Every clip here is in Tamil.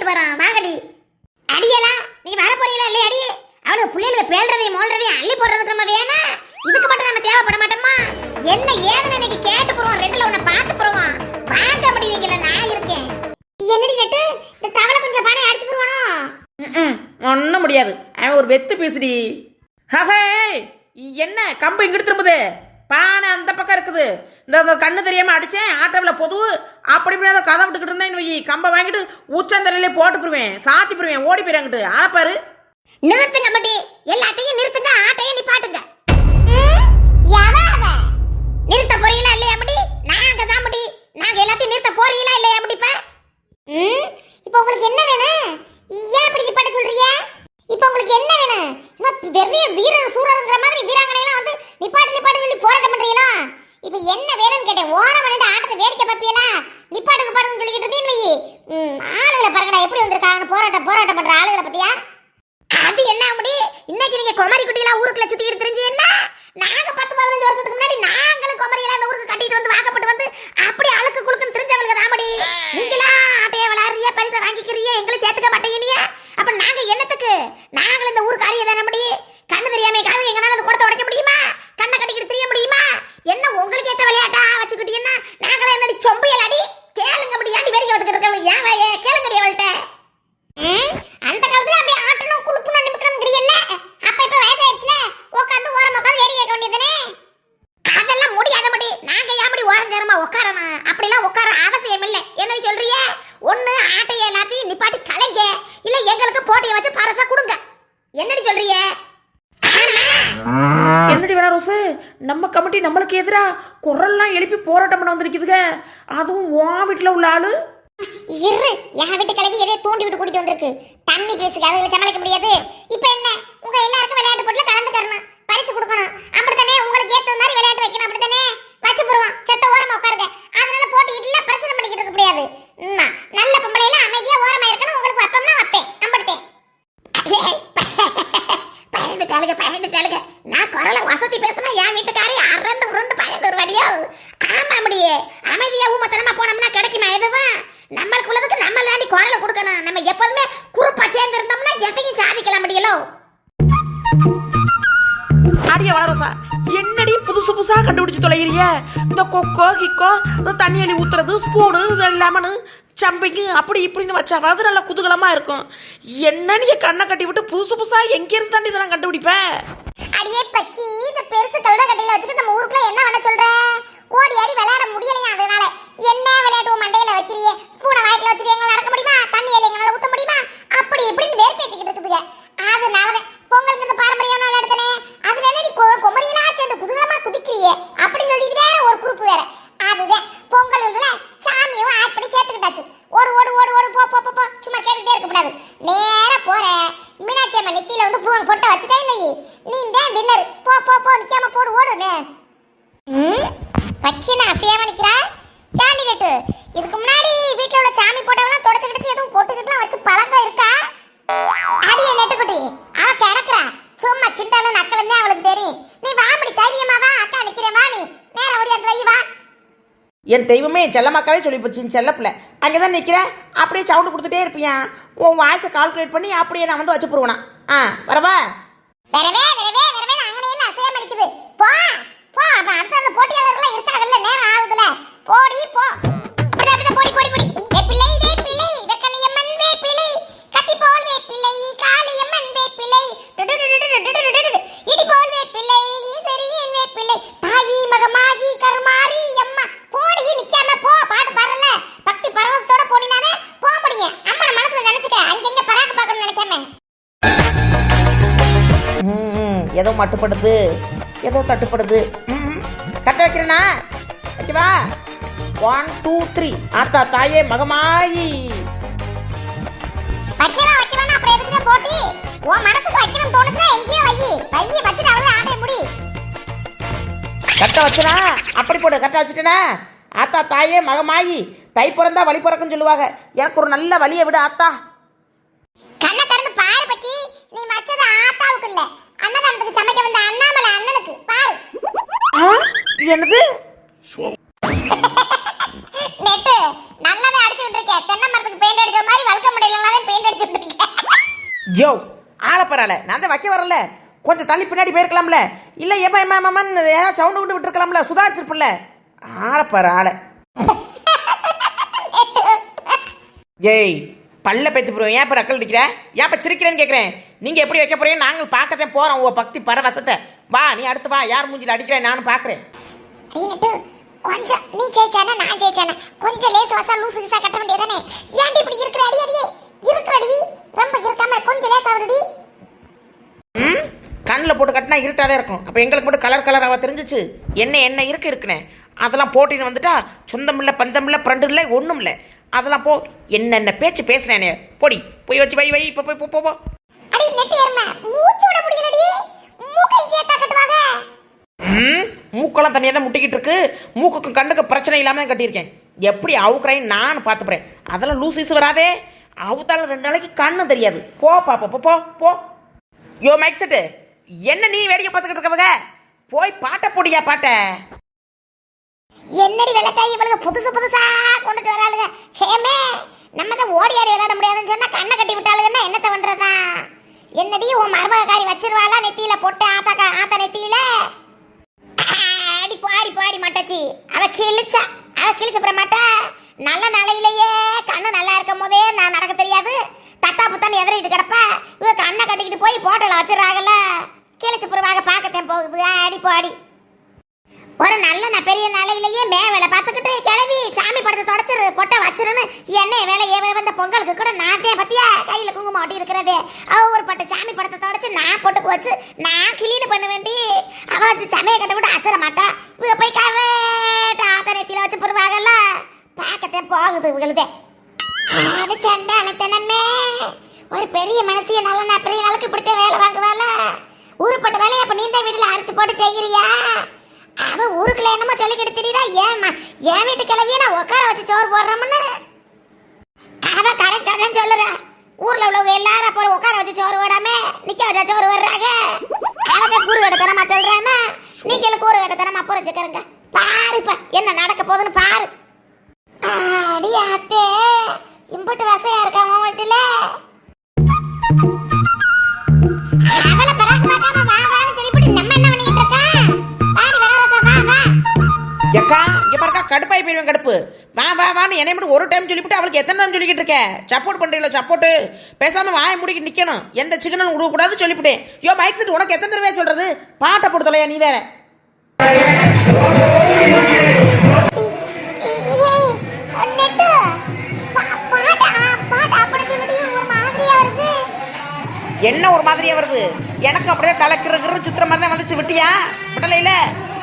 தான் சரி வாங்கடி. அடியலாம் நீ வர போறீங்களா இல்லையா அடி? அவனுக்கு பிள்ளைகளுக்கு பேழ்றதையும் மோல்றதையும் அள்ளி போடுறதுக்கு நம்ம வேணா. இதுக்கு மட்டும் நம்ம தேவைப்பட மாட்டோமா? என்ன ஏதுன்னு இன்னைக்கு கேட்டு போறோம் ரெண்டுல உன்னை பார்த்து போறோம் வாங்க முடிவீங்கள நான் இருக்கேன். என்னடி நட்டு இந்த தவளை கொஞ்சம் பானை அடிச்சு போடுவானோ? ம் ஒன்றும் முடியாது. அவன் ஒரு வெத்து பேசுடி. ஹஹே! என்ன கம்பு இங்கிட்டு திரும்புது? பானை அந்த பக்கம் இருக்குது. இந்த கண்ணு தெரியாமல் அடித்தேன் ஆட்டோவில் பொது அப்படி இப்படி அதை கதை விட்டுக்கிட்டு இருந்தேன் இன்னைக்கு கம்பை வாங்கிட்டு உச்சந்தரையிலே போட்டு போடுவேன் சாத்தி போடுவேன் ஓடி போயிறாங்கிட்டு ஆ பாரு. நிறுத்துங்க மட்டி. எல்லாத்தையும் நிறுத்துங்க. ஆட்டையும் நிப்பாட்டுங்க ம், நிறுத்த போறீங்களா இல்லையா முடி நாங்க தான் முடி நாங்க எல்லாத்தையும் நிறுத்த போறீங்களா இல்லையா முடிப்ப ம்? இப்போ உங்களுக்கு என்ன வேணும்? ஏன் இப்படி நிப்பாட்ட சொல்றீங்க? இப்போ உங்களுக்கு என்ன வேணும்? இன்னும் பெரிய வீரர் சூரருங்கிற மாதிரி வீராங்கனையெல்லாம் வந்து நிப்பாட்டு நிப்பாட்டு சொல்லி இப்போ என்ன வேணும்னு கேட்டேன். ஓரம் பண்ணிட்டு ஆட்டத்தை வேடிக்கை பார்ப்பீங்களா? நிப்பாட்டுக்கு நிப்பாட்டுன்னு சொல்லிக்கிட்டு இருந்தீங்கன்னு ஆளுகளை பாருங்கடா எப்படி வந்திருக்காங்க? போராட்டம் போராட்டம் பண்ற ஆளுகளை பத்தியா? அது என்ன முடி இன்னைக்கு நீங்க குமரி குட்டிகளா ஊருக்குள்ள சுத்திக்கிட்டு தெரிஞ்சு என்ன? நாங்க பத்து பதினஞ்சு வருஷத்துக்கு முன்னாடி நாங்களும் குமரிகளா அந்த ஊருக்கு கட்டிட்டு வந்து வாக்கப்பட்டு வந்து அப்படி அழுக்கு குழுக்குன்னு தெரிஞ்சவங்களுக்கு தான் முடி நீங்களா ஆட்டைய விளாடுறிய பரிசை வாங்கிக்கிறீங்க எங்களை சேர்த்துக்க மாட்டேங்கிறீங்க அப்ப நாங்க என்னத்துக்கு? நாங்களும் இந்த ஊருக்காரிய தானே முடி கண்ணு தெரியாம காது எங்கனால அந்த குடத்தை உடைக்க முடியுமா கண்ணை கட்டிக்கிட்டு தெரிய முடியுமா என்ன உங்களுக்கு ஏத்த விளையாட்டா வச்சுக்கிட்டீங்கன்னா நாங்களே என்னடி சொம்பியல் அடி கேளுங்க முடியாண்டி வேடிக்கை வந்துக்கிட்டு இருக்கவங்க ஏன் வாயே கேளுங்கடி அவள்கிட்ட ம், அந்த காலத்துல அப்படியே ஆட்டணும் குளுக்கணும் நிமிக்கணும்ங்கறீல்ல அப்ப இப்ப வயசாயிருச்சுல உட்காந்து ஓரமா உட்காந்து வேடிக்கை கேட்க வேண்டியதுதானே அதெல்லாம் முடியாத முடி நாங்க ஏன் முடி ஓரஞ்சரமா உட்காரணும் அப்படிலாம் உட்கார அவசியம் இல்லை என்ன சொல்றிய ஒண்ணு ஆட்டைய எல்லாத்தையும் நிப்பாட்டி கலைங்க இல்ல எங்களுக்கு போட்டியை வச்சு பரசா கொடுங்க என்னடி சொல்றிய என்னடி வேணா ரோசு நம்ம கமிட்டி நம்மளுக்கு எதிராக குரல்லாம் எழுப்பி போராட்டம் பண்ண வந்திருக்குதுங்க அதுவும் உன் வீட்டில் உள்ள ஆளு இரு என் வீட்டு கிளவி எதையோ தூண்டி விட்டு கூட்டிட்டு வந்திருக்கு தண்ணி பேசுக அதுல சமாளிக்க முடியாது இப்ப என்ன உங்க எல்லாருக்கும் விளையாட்டு போட்டுல கலந்து தரணும் பரிசு கொடுக்கணும் அப்படித்தானே உங்களுக்கு ஏத்த மாதிரி விளையாட்டு வைக்கணும் அப்படித்தானே வச்சு போடுவோம் செத்த ஓரமா உட்காருங்க அதனால போட்டிக்கிட்டு இல்ல பிரச்சனை பண்ணிக்கிட்டு இருக்க முடியாது நல்ல பொம்பளையில அமைதியா ஓரமா இருக்கணும் உங்களுக்கு அப்பம்னா வைப்பேன் அம்படுத்தேன் பயந்து தாளுக பயந்து தாளுக நான் பேசினா என் வீட்டுக்காரி அரண்டு உருண்டு பயந்து வடியோ ஆமா முடியே. அமைதியா ஊமத்தனமா போனோம்னா கிடைக்குமா எதுவும்? நம்மளுக்குள்ளதுக்கு நம்ம தாண்டி குரலை கொடுக்கணும். நம்ம எப்போதுமே குறுப்பா சேர்ந்து இருந்தோம்னா எதையும் சாதிக்கலாம் முடியலோ? அடிய வளரசா என்னடி புதுசு புதுசா கண்டுபிடிச்சு தொலைகிறீங்க? இந்த கொக்கோ கிக்கோ தண்ணி அள்ளி ஊத்துறது ஸ்பூனு லெமனு சம்பிங்கு அப்படி இப்படின்னு வச்சாவது நல்லா குதூகலமா இருக்கும். என்ன நீ கண்ணை கட்டி விட்டு புதுசு புதுசா எங்க இருந்து தாண்டி இதெல்லாம் கண்டுபிடிப்ப? அடியே பக்கி இந்த பெருசு கழுத கட்டையில வச்சுட்டு நம்ம ஊருக்குள்ள என்ன பண்ண சொல்ற? ஓடி ஆடி விளையாட முடியலையா அதனால? என்ன விளையாட்டு மண்டையில வைக்கிறியே? ஸ்பூனை வாய்க்குல வச்சுட்டு எங்க நடக்க முடியுமா? தண்ணி எல்லாம் எங்களால ஊத்த முடியுமா? அப்படி இப்படின்னு வேர்ப்பேத்திக்கிட்டு இருக்குதுங்க. அதனால பொங்கலுக்கு இந்த பாரம்பரியம் விளையாடுதானே அதுல என்ன நீ கொ- குமரியெல்லாம் சேர்ந்து குதூகலமா குதிக்கிறியே அப்படின்னு சொல்லிட்டு வேற ஒரு குரூப் வேற அதுதான் பொங்கல் இதுல சாமியும் ஆட் பண்ணி சேர்த்துக்கிட்டாச்சு ஓடு ஓடு ஓடு ஓடு போ போ போ, போ சும்மா கேட்டுட்டே இருக்க கூடாது நேரா போற மீனாட்சி அம்மன் நெத்தியில வந்து பூ பொட்டை வச்சுட்டே நீ நீ தான் வின்னர் போ போ போ நிக்காம போடு ஓடுனே பக்கியன அசையாம நிக்கிறா கேண்டிடேட் இதுக்கு முன்னாடி வீட்ல உள்ள சாமி போட்டோவெல்லாம் தொடச்சு கிடச்சு எதுவும் போட்டுக்கிட்டுலாம் வச்சு பழக்கம் இருக்கா அடியே நெட்டுக்குட்டி அவ கிடக்குறா சும்மா கிண்டலும் நக்கலும் தான் அவளுக்கு தெரியும் நீ வா அப்படி தைரியமா வா அக்கா நிக்கிறேன் வா நீ நேரா ஓடியாந்து வை வா என் தெய்வமே செல்லமாக்காவே சொல்லி போச்சு செல்ல பிள்ளை அங்கே தான் நிற்கிறேன் அப்படியே சவுண்டு கொடுத்துட்டே இருப்பியா? உன் வாய்ஸை கால்குலேட் பண்ணி அப்படியே நான் வந்து வச்சு போடுவேனா. ஆ வரவா? வரவே மட்டுப்படுது. ஏதோ தட்டுப்படுது. ம், கட்ட வைக்கிறேனா? வைக்கவா? ஒன் டூ த்ரீ ஆத்தா தாயே மகமாயி. வைக்கலாம் வைக்கலாம் அப்புறம் எதுக்கு போட்டி? உன் மனசுக்கு வைக்கணும் தோணுச்சுன்னா எங்கேயோ வை. வை வச்சுட்டு அவ்வளவு ஆடைய முடி. கட்ட வச்சனா? அப்படி போடு கட்ட வச்சுட்டேனா? ஆத்தா தாயே மகமாயி. தை பிறந்தா வழி பிறக்குன்னு சொல்லுவாங்க. எனக்கு ஒரு நல்ல வழியை விடு ஆத்தா. கண்ணை திறந்து பாரு பக்கி. நீ வச்சது ஆத்தாவுக்கு இல்ல. என்னது? நெட்டு நல்லாவே அடிச்சுட்டு இருக்கேன் தென்னை மரத்துக்கு பெயிண்ட் அடிச்ச மாதிரி வழுக்க முடியலனாலே பெயிண்ட் அடிச்சுட்டு இருக்கேன் யோ ஆளை பரவாயில்ல நான் தான் வைக்க வரல. கொஞ்சம் தள்ளி பின்னாடி போயிருக்கலாம்ல. இல்லை ஏமா ஏமா ஏமான்னு ஏதாவது சவுண்டு விட்டு விட்டுருக்கலாம்ல. சுதாரிச்சிருப்பில்ல. ஆளை பாரு ஆளை ஏய் பல்ல பேத்து போடுவோம் ஏன் இப்போ ரக்கல் அடிக்கிற? ஏன் இப்போ சிரிக்கிறேன்னு கேட்குறேன் நீங்கள் எப்படி வைக்க போறீங்க? நாங்கள் பார்க்கத்தான் போகிறோம் உங்கள் பக்தி பரவசத்தை. வா நீ அடுத்து வா. யார் மூஞ்சில அடிக்கிறேன் நானும் நெட்டு கொஞ்சம் நீ ஜெயிச்சானா நான் ஜெயிச்சானா? கொஞ்சம் லேஸ் வாசா லூசு கிசா கட்ட வேண்டியதானே ஏன்டி இப்படி இருக்கிற அடி அடியே? இருக்கிற அடி ரொம்ப இருக்காம கொஞ்சம் லேசா விடுடி. ம்? கண்ணில் போட்டு கட்டினா இருட்டாக தான் இருக்கும். அப்போ எங்களுக்கு மட்டும் கலர் கலராக தெரிஞ்சிச்சு? என்ன என்ன இருக்கு இருக்குனே? அதெல்லாம் போட்டின்னு வந்துட்டா சொந்தம் இல்லை பந்தம் இல்லை ஃப்ரெண்டு இல்லை. ஒன்றும் இல்லை அதெல்லாம் போ. என்னென்ன பேச்சு பேசுனேனே? போடி. போய் வச்சு வை வை. இப்போ போய் போ போ, அடி நெட்டு மூச்சு விட முடியலடி. மூக்கை சேர்த்தா கட்டுவாங்க. ம் மூக்கெல்லாம் தனியாக தான் முட்டிக்கிட்டு இருக்கு. மூக்குக்கும் கண்ணுக்கு பிரச்சனை இல்லாமல் தான் கட்டியிருக்கேன். எப்படி அவுக்குறேன்னு நான் பார்த்துப்பறேன். அதெல்லாம் லூஸ் ஈஸ் வராதே. அவுத்தாலும் ரெண்டு நாளைக்கு கண்ணு தெரியாது. போ பாப்பா போ போ போ யோ மைக் செட்டு என்ன நீ வேடிக்கை பார்த்துக்கிட்டு இருக்கவங்க? போய் பாட்டை போடியா பாட்டை. என்னடி வெள்ளக்காய் இவளுக்கு புதுசு புதுசா கொண்டுட்டு வராளுங்க. ஹேமே நம்ம தான் ஓடி ஆடி விளையாட முடியாதுன்னு சொன்னா கண்ணை கட்டி விட்டாளுங்கன்னா என்னத்த பண்றதா என்னடி உன் மருமகாரி வச்சிருவாளா நெத்தியில போட்டு ஆத்தா ஆத்த ஆத்தா நெத்தியில? ஆடி பாடி பாடி மாட்டாச்சி. அவ கிழிச்சா அவ கிழிச்ச அப்புறம் மாட்டா. நல்ல நிலையிலேயே கண்ணு நல்லா இருக்கும் போதே நான் நடக்க தெரியாது. தத்தா புத்தான்னு எதிரிட்டு கிடப்ப. இவ கண்ணை கட்டிக்கிட்டு போய் போட்டல வச்சிடறாங்கல்ல கிழிச்ச பிறவாக பார்க்கத்தேன் போகுது. ஆடி பாடி. ஒரு நல்ல நான் பெரிய நிலையிலேயே மே வேலை பார்த்துக்கிட்டு கிளவி சாமி படத்தை தொடச்சிரு பொட்டை வச்சிருன்னு என்ன வேலை ஏவே வந்த பொங்கலுக்கு கூட நாத்தே பத்தியா? கையில் குங்குமம் ஒட்டி இருக்கிறதே. அவ ஒரு பட்ட சாமி படத்தை தொடச்சு நான் போட்டு வச்சு நான் கிளீன் பண்ண வேண்டி அவ வச்சு சமைய கட்ட கூட அசர மாட்டா. இவ போய் கரெக்ட் ஆத்தனத்தில வச்சு போடுவாங்கல்ல பார்க்கத்தே போகுது இவங்களுதே ஆடு சண்டை ஒரு பெரிய மனசிய நல்ல நான் பெரிய அளவுக்கு இப்படித்தே வேலை வாங்குவாள? ஊருப்பட்ட வேலையை அப்ப நீண்ட வீட்டில் அரைச்சு போட்டு செய்கிறியா அவன் ஊருக்குள்ள என்னமோ சொல்லிக்கிட்டு தெரியுதா? ஏமா என் வீட்டு கிளவிய நான் உட்கார வச்சு சோறு போடுறோம்னு? அவ கரெக்டா தான் சொல்லுறா. ஊர்ல உள்ளவங்க எல்லாரும் அப்புறம் உட்கார வச்சு சோறு போடாம நிக்க வச்சா சோறு வர்றாங்க அவங்க கூறு கட்டத்தனமா சொல்றானா நீங்களும் கூறு கட்டத்தனமா புரிஞ்சுக்கிறங்க. பாரு பாருப்ப என்ன நடக்க போகுதுன்னு பாரு. அடி ஆத்தே இம்புட்டு வசையா இருக்கா உன் வீட்டுல? அவளை கடுப்பாகி போயிடுவேன் கடுப்பு. வா வா வான்னு என்னை மட்டும் ஒரு டைம் சொல்லிவிட்டு அவளுக்கு எத்தனை டைம் சொல்லிக்கிட்டு இருக்கேன் சப்போர்ட் பண்றீங்களா சப்போர்ட் பேசாமல் வாய முடிக்க நிற்கணும் எந்த சிக்கனும் விடக்கூடாது சொல்லிவிட்டேன் யோ மைக் செட் உனக்கு எத்தனை தடவை சொல்றது? பாட்டை போட்டு நீ வேற. என்ன ஒரு மாதிரியா வருது? எனக்கு அப்படியே தலைக்கிறகிற சுத்துற மாதிரி தான் வந்துச்சு விட்டியா? விடலையில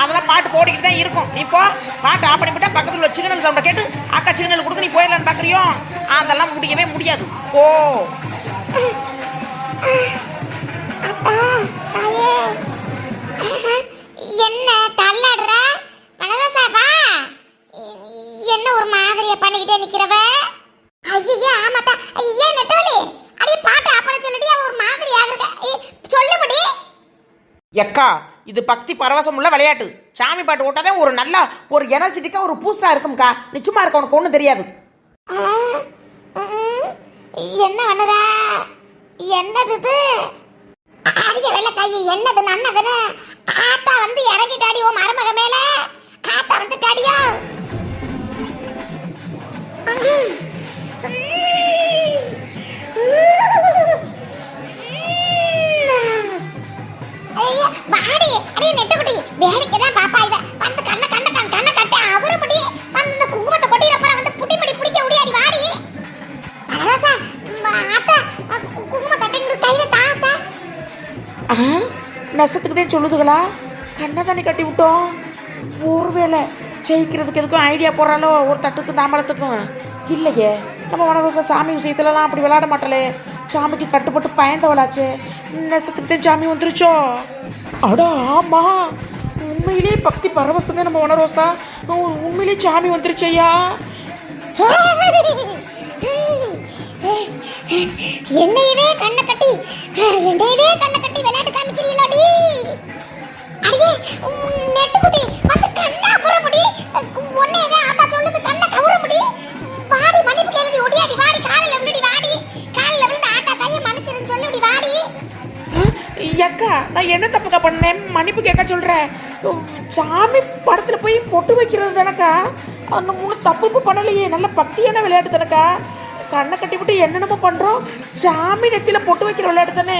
அதெல்லாம் பாட்டு போடிக்கிட்டு தான் இருக்கும். நீ போ பாட்டு ஆஃப் விட்டா பக்கத்துல உள்ள சிக்னல் சவுண்டை கேட்டு அக்கா சிக்னல் கொடுக்க நீ போயிடலான்னு பார்க்குறியோ அதெல்லாம் முடியவே முடியாது. ஓ என்ன தள்ளாடுற? என்ன ஒரு மாதிரியை பண்ணிக்கிட்டே நிக்கிறவ? ஐயே ஆமாத்தா ஐயே நெட்டவலி அடி பாட்டு அப்பட சொல்லிட்டு அவ ஒரு மாதிரி ஆகுறா சொல்லுபடி எக்கா இது பக்தி பரவசம் உள்ள விளையாட்டு. சாமி பாட்டு ஓட்டாதே ஒரு நல்ல ஒரு எனர்ஜெட்டிக்கா ஒரு பூஸ்டா இருக்கும்க்கா. நிச்சயமா இருக்க உனக்கு ஒன்றும் தெரியாது. என்ன பண்ணுறா? என்னது இது? அடிக்க வெள்ள கை என்னது நன்னதுன்னு? ஆத்தா வந்து இறங்கிட்டாடி உன் மருமக மேல. ஆத்தா வந்து தடியா. ஐயா, வாடி அடே நெட்டுக்குட்டி வேடிக்கை தான் பாப்பா இத. வந்து கண்ண கண்ண கண்ண கண்ண கட்ட. அவரு முடி. வந்து இந்த குங்குமத்தை கொட்டிற போற. வந்து புட்டி புடி பிடிக்க முடியாடி வாடி. அழகா ஆத்தா கு- குங்குமத்தை அப்படிங்கிற கையில தாத்தா ஆ? நெசத்துக்கு தான் சொல்லுதுகளா? கண்ணை தானே கட்டி விட்டோம். ஒருவேளை ஜெயிக்கிறதுக்கு எதுக்கும் ஐடியா போடுறாலோ ஒரு தட்டுக்கும் தாமரத்துக்கும் இல்லையே. நம்ம வனவாச சாமி விஷயத்துலலாம் அப்படி விளையாட மாட்டலே சாமிக்கு கட்டுப்பட்டு பயந்தவளாச்சு. நெசத்துக்கு சாமி வந்துருச்சோ? அடா ஆமா. உண்மையிலே பக்தி பரவசங்க நம்ம உணரோசா உண்மையிலே சாமி வந்துருச்சையா? என்னையவே கண்ணை கட்டி என்னையவே கண்ணை கட்டி விளையாட்டு காமிக்கிறீங்களாடி அடியே நெட்டு குட்டி நான் என்ன தப்புக்கா பண்ணேன்? மன்னிப்பு கேட்க சொல்கிறேன் சாமி படத்தில் போய் பொட்டு வைக்கிறது தானக்கா? அந்த மூணு தப்பு பண்ணலையே. நல்ல பக்தியான விளையாட்டு தானக்கா? கண்ணை கட்டிவிட்டு என்னென்னமோ பண்ணுறோம் சாமி நெத்தியில் பொட்டு வைக்கிற விளையாட்டு தானே?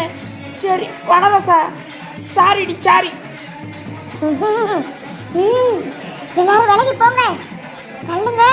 சரி வனதாசா சாரிடி சாரி ம், எல்லாரும் விலகி போங்க. தள்ளுங்க.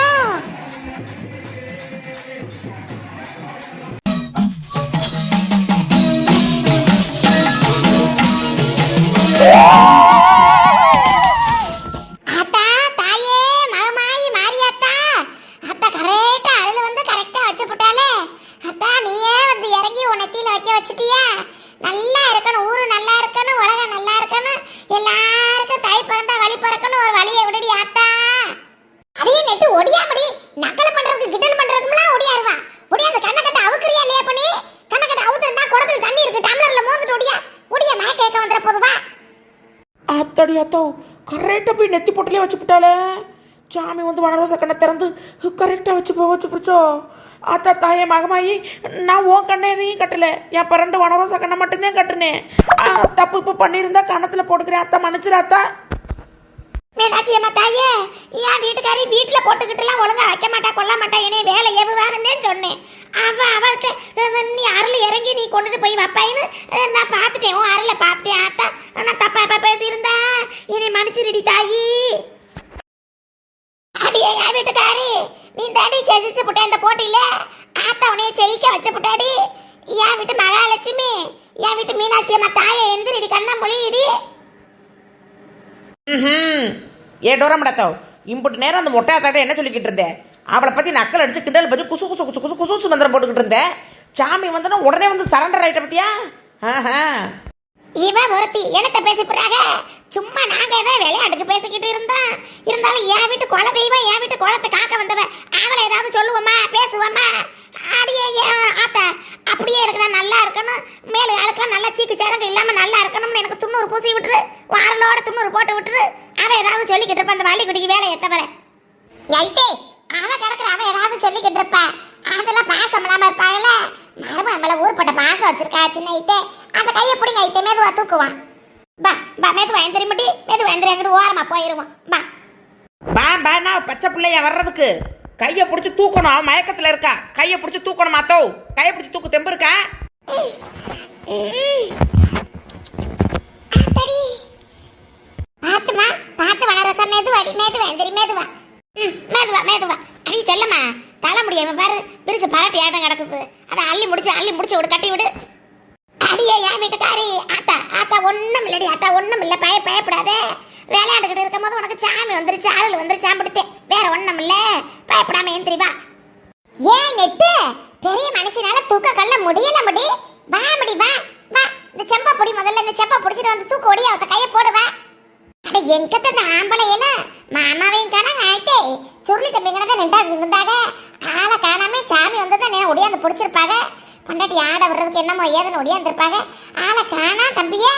அத்தாடி அத்தோ கரெக்டாக போய் நெத்தி பொட்டிலே வச்சுப்பிட்டாலே சாமி வந்து வனரோச கண்ணை திறந்து கரெக்டாக வச்சு போ வச்சு பிடிச்சோ. அத்தா தாயே மகமாயி நான் உன் கண்ணை எதையும் கட்டலை. என் பரண்டு வனரோச கண்ணை மட்டும்தான் கட்டுனேன். ஆ, தப்பு இப்போ பண்ணியிருந்தா கணத்தில் போட்டுக்கிறேன். அத்தா மன்னிச்சிரு அத்தா மீனாட்சி அம்மா தாயே? என் வீட்டுக்காரி வீட்டுல போட்டுக்கிட்டுலாம் ஒழுங்கா வைக்க மாட்டா கொல்ல மாட்டா என்னை வேலை எவுவானுன்னு சொன்னேன். அவ அவர்கிட்ட நீ அருள் இறங்கி நீ கொண்டுட்டு போய் வைப்பாயின்னு நான் பார்த்துட்டேன் உன் அருளை பார்த்தேன் ஆத்தா. நான் தப்பா தப்பா பேசியிருந்தா? என்னை மன்னிச்சிருடி தாயி. அடியே என் வீட்டுக்காரி நீ தாடி ஜெயிச்சு புட்ட இந்த போட்டியில. ஆத்தா உன்னைய ஜெயிக்க வச்சு புட்டாடி. என் வீட்டு மகாலட்சுமி என் வீட்டு மீனாட்சி அம்மா தாயை எந்திரிடி கண்ணா ஏ டோரமடத்தோ இம்புட்டு நேரம் அந்த மொட்டை தாட்ட என்ன சொல்லிக்கிட்டு இருந்தேன் அவளை பற்றி நக்கல் அடிச்சு கிண்டல் பற்றி குசு குசு குசு குசு குசு குசு மந்திரம் போட்டுக்கிட்டு இருந்தேன் சாமி வந்தனா உடனே வந்து சரண்டர் ஆயிட்ட பத்தியா? ஆஹா. இவ ஒருத்தி என்னத்த பேசி போறாங்க சும்மா நாங்க ஏதோ விளையாட்டுக்கு பேசிக்கிட்டு இருந்தா இருந்தாலும் என் வீட்டு குல தெய்வம் என் வீட்டு குளத்தை காக்க வந்தவ அவளை ஏதாவது சொல்லுவோமா பேசுவோமா? அப்படியே ஏன் அப்படியே இருக்கணும் நல்லா இருக்கணும். மேலே ஆளுக்கெல்லாம் நல்லா சீக்கு சேரங்க இல்லாமல் நல்லா இருக்கணும்னு எனக்கு துண்ணூறு பூசி விட்டுரு. வாரலோட துண்ணூறு போட்டு விட்டுரு. அவன் ஏதாவது சொல்லிக்கிட்டு இருப்பா அந்த வள்ளி வேலை எத்தவரை ஐத்தே அவன் கிடக்குற அவன் ஏதாவது சொல்லிக்கிட்டு இருப்பா. அதெல்லாம் பாசம் இல்லாமல் இருப்பாங்கல்ல. மரபு நம்மள ஊர்பட்ட பாசம் வச்சிருக்கா சின்ன ஐத்தே அந்த கையை பிடிங்க ஐத்தே மெதுவா தூக்குவான் பா பா மெதுவா எந்திரி முடி மெதுவா எந்திரி அங்கிட்டு ஓரமா போயிருவான் பா. பா பானா பச்சை பிள்ளையா வர்றதுக்கு? கையை பிடிச்சி தூக்கணும் அவன் மயக்கத்தில் இருக்கா? கையை பிடிச்சி தூக்கணும் மாத்தோ. கையை பிடிச்சி தூக்கு தெம்பு இருக்கா? ஆத்தடி. பாத்துமா பாத்து வளரசா மெதுவாடி மெதுவா எந்திரி மேதுவா. ம் மேதுவா மெதுவா. அடி செல்லம்மா. தலை முடியாம பாரு பிரிச்சு பரட்டி ஆட்டம் கிடக்குது. அதை அள்ளி முடிச்சு அள்ளி முடிச்சு விடு கட்டி விடு. அடியே என் வீட்டுக்காரி. ஆத்தா ஆத்தா ஒண்ணும் இல்லடி ஆத்தா ஒண்ணும் இல்ல. பய பயப்படாத. விளையாண்டுக்கிட்டு இருக்கும் போது உனக்கு சாமி வந்துருச்சு அருள் வந்துருச்சு சாம்பிடுத்தேன். வேற ஒண்ணும் இல்லை. பயப்படாம ஏந்திரி வா. ஏன் நெட்டு? பெரிய மனுஷனால தூக்க கல்ல முடியல முடி. வா முடி வா வா. இந்த செம்பா பொடி முதல்ல இந்த செம்பா பிடிச்சிட்டு வந்து தூக்க ஒடி அவத்த கையை போடுவா அட எங்கிட்ட இந்த ஆம்பளையில மாமாவையும் காணாங்க ஆயிட்டே. சுருளி தம்பிங்கன தான் நின்றா இருந்தாங்க ஆளை காணாம சாமி வந்து தான் ஒடியாந்து பிடிச்சிருப்பாங்க. பண்டாட்டி ஆடை வர்றதுக்கு என்னமோ ஏதுன்னு ஒடியாந்துருப்பாங்க. ஆளை காணா தம்பியே.